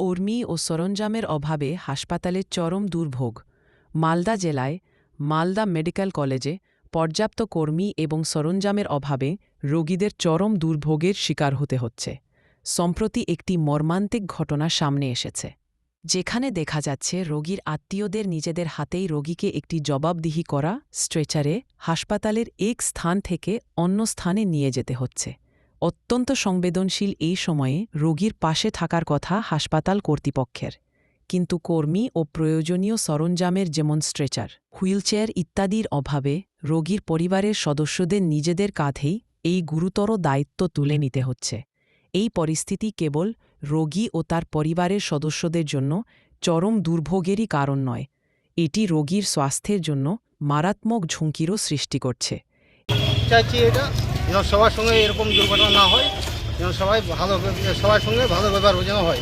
কর্মী ও সরঞ্জামের অভাবে হাসপাতালের চরম দুর্ভোগ। মালদা জেলায় মালদা মেডিকেল কলেজে পর্যাপ্ত কর্মী এবং সরঞ্জামের অভাবে রোগীদের চরম দুর্ভোগের শিকার হতে হচ্ছে। সম্প্রতি একটি মর্মান্তিক ঘটনা সামনে এসেছে। যেখানে দেখা যাচ্ছে রোগীর আত্মীয়দের নিজেদের হাতেই রোগীকে একটি জবাবদিহি করা, স্ট্রেচারে, হাসপাতালের এক স্থান থেকে অন্য স্থানে নিয়ে যেতে হচ্ছে। অত্যন্ত সংবেদনশীল এই সময়ে রোগীর পাশে থাকার কথা হাসপাতাল কর্তৃপক্ষের। কিন্তু কর্মী ও প্রয়োজনীয় সরঞ্জামের যেমন স্ট্রেচার, হুইলচেয়ার ইত্যাদির অভাবে রোগীর পরিবারের সদস্যদের নিজেদের কাঁধেই এই গুরুতর দায়িত্ব তুলে নিতে হচ্ছে। এই পরিস্থিতি কেবল রোগী ও তার পরিবারের সদস্যদের জন্য চরম দুর্ভোগেরই কারণ নয়, এটি রোগীর স্বাস্থ্যের জন্য মারাত্মক ঝুঁকিরও সৃষ্টি করছে। যেন সবার সঙ্গে এরকম দুর্ঘটনা না হয়, যেন সবাই ভালো সবার সঙ্গে ভালো ব্যবহার যেন হয়।